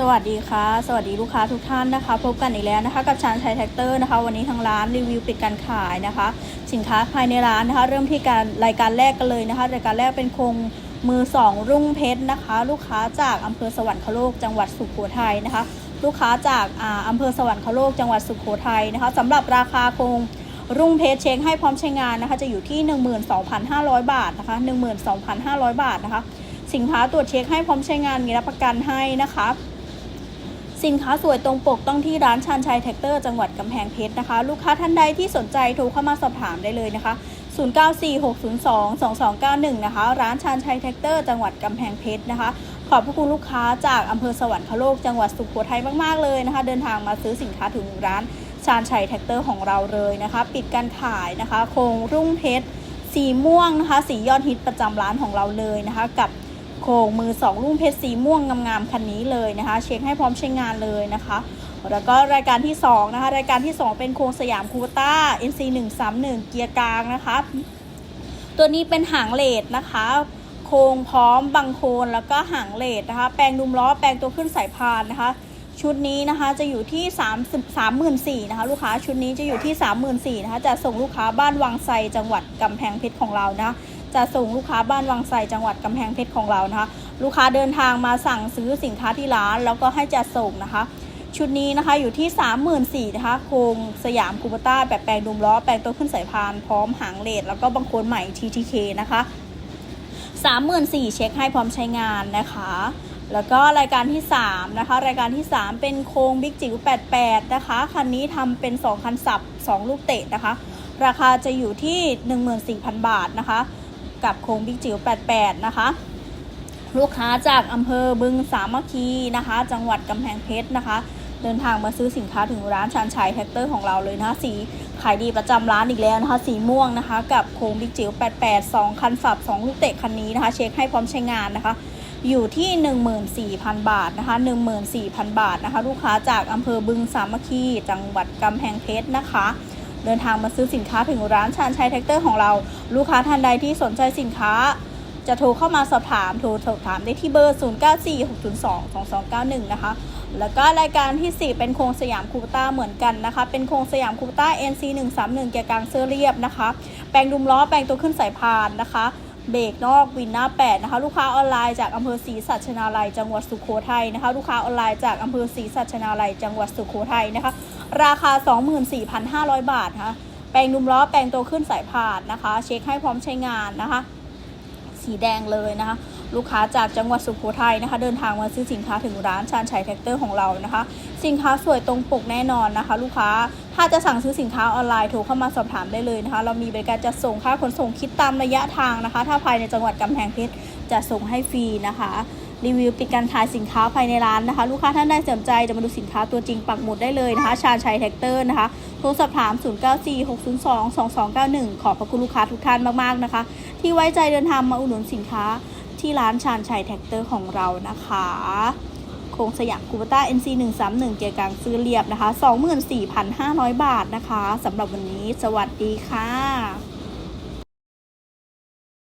สวัสดีค่ะ สวัสดีลูกค้าทุกท่านนะคะ พบกันอีกแล้วนะคะ กับชานชัยแท็กเตอร์นะคะ วันนี้ทางร้านรีวิวปิดการขายนะคะ สินค้าภายในร้านนะคะ เริ่มที่การรายการแรกกันเลยนะคะ รายการแรกเป็นโครงมือสองรุ่งเพชรนะคะ ลูกค้าจากอำเภอสวรรคโลกจังหวัดสุโขทัยนะคะ ลูกค้าจากอ่าอำเภอสวรรคโลกจังหวัดสุโขทัยนะคะสำหรับราคาโครงรุ่งเพชรเช็คให้พร้อมใช้งานนะคะ จะอยู่ที่ 12,500 บาทนะคะ12,500 บาทนะคะ สินค้าตรวจเช็คให้พร้อมใช้งานมีรับประกันให้นะคะ สินค้าสวยตรงปกต้องที่ร้านชานชัยแท็กเตอร์จังหวัดกำแพงเพชรนะคะ ลูกค้าท่านใดที่สนใจโทรเข้ามาสอบถามได้เลยนะคะ 0946022291 นะคะ ร้านชานชัยแท็กเตอร์จังหวัดกำแพงเพชรนะคะ ขอบพระคุณลูกค้าจากอำเภอสวรรคโลกจังหวัดสุโขทัยมากๆเลยนะคะ เดินทางมาซื้อสินค้าถึงร้านชานชัยแท็กเตอร์ของเราเลยนะคะ ปิดการขายนะคะ โครงรุ่งเพชรสีม่วงนะคะ สียอดฮิตประจำร้านของเราเลยนะคะ กับ โครงมือสองรุ่งเพชรสีม่วงงามๆคันนี้เลยนะคะ เช็คให้พร้อมใช้งานเลยนะคะ แล้วก็รายการที่2นะคะรายการที่ 2 เป็นโครงสยามคูต้า NC 1 3 1เกียร์กลางนะคะ ตัวนี้เป็นหางเลดนะคะโครงพร้อมบังโคนแล้วก็หางเลดนะคะ แปลงดุมล้อแปลงตัวขึ้นสายพานนะคะ ชุดนี้นะคะจะอยู่ที่3 3 4 0 0 0นะคะ ลูกค้าชุดนี้จะอยู่ที่ 3 4 0 0 0นะคะจะส่งลูกค้าบ้านวังไซจังหวัดกำแพงเพชรของเรานะะ จะส่งลูกค้าบ้านวังไซจังหวัดกำแพงเพชรของเรานะคะ ลูกค้าเดินทางมาสั่งซื้อสินค้าที่ร้าน แล้วก็ให้จัดส่งนะคะ ชุดนี้นะคะอยู่ที่ 34,000นะคะโครงสยามคูปต้าแบบแปลงดุมล้อ แปลงตัวขึ้นสายพานพร้อมหางเลดแล้วก็บังโคนใหม่ TTK นะคะ34,000เช็คให้พร้อมใช้งานนะคะ แล้วก็รายการที่ 3 นะคะ รายการที่ 3 เป็นโครงบิ๊กจิ๋ว88 นะคะ คันนี้ทำเป็น 2 คันสับ 2 ลูกเตะนะคะ ราคาจะอยู่ที่ 14,000 บาทนะคะ กับโครงบิ๊กจิ๋ว88 นะคะ ลูกค้าจากอำเภอบึงสามัคคีนะคะ จังหวัดกำแพงเพชรนะคะ เดินทางมาซื้อสินค้าถึงร้านชานชัยแท็กเตอร์ของเราเลยนะคะสีขายดีประจำร้านอีกแล้วนะคะ สีม่วงนะคะ กับโครงบิ๊กจิ๋ว88 2 คันสับ 2 ลูกเตะคันนี้นะคะ เช็คให้พร้อมใช้งานนะคะอยู่ที่ 14,000 บาทนะคะ14,000 บาทนะคะ ลูกค้าจากอำเภอบึงสามัคคี จังหวัดกำแพงเพชรนะคะ เดินทางมาซื้อสินค้าถึงร้านชานชัยแท็กเตอร์ของเรา ลูกค้าท่านใดที่สนใจสินค้า จะโทรเข้ามาสอบถาม โทรสอบถามได้ที่เบอร์ 0946022291 นะคะ แล้วก็รายการที่ 4 เป็นโครงสยามคูปต้าเหมือนกันนะคะ เป็นโครงสยามคูปต้า NC 131 เกียร์กลางเสื้อเรียบนะคะ แปลงดุมล้อ แปลงตัวขึ้นสายพานนะคะเบรกนอกวินหน้า 8 นะคะ ลูกค้าออนไลน์จากอำเภอศรีสัชนาลัยจังหวัดสุโขทัยนะคะ ลูกค้าออนไลน์จากอำเภอศรีสัชนาลัยจังหวัดสุโขทัยนะคะ ราคา 24,500 บาทนะคะแปลงดุมล้อแปลงตัวขึ้นสายพานนะคะ เช็คให้พร้อมใช้งานนะคะ สีแดงเลยนะคะ ลูกค้าจากจังหวัดสุโขทัยนะคะ เดินทางมาซื้อสินค้าถึงร้านชานชัยแท็กเตอร์ของเรานะคะ สินค้าสวยตรงปกแน่นอนนะคะ ลูกค้าถ้าจะสั่งซื้อสินค้าออนไลน์โทรเข้ามาสอบถามได้เลยนะคะ เรามีบริการจัดส่งค่าขนส่งคิดตามระยะทางนะคะ ถ้าภายในจังหวัดกำแพงเพชรจะส่งให้ฟรีนะคะ รีวิวปิดการขายสินค้าภายในร้านนะคะ ลูกค้าท่านใดสนใจจะมาดูสินค้าตัวจริงปักหมุดได้เลยนะคะ ชาชัยแท็กเตอร์นะคะโทรสอบถาม 0946022291 ขอบพระคุณลูกค้าทุกท่านมากๆนะคะ ที่ไว้ใจเดินทางมาอุดหนุนสินค้าที่ร้านชาญชัยแท็กเตอร์ของเรานะคะโครงสยามคูปต้า NC 131เกียร์กลางซื้อเรียบนะคะ 24,500 บาทนะคะสำหรับวันนี้ สวัสดีค่ะ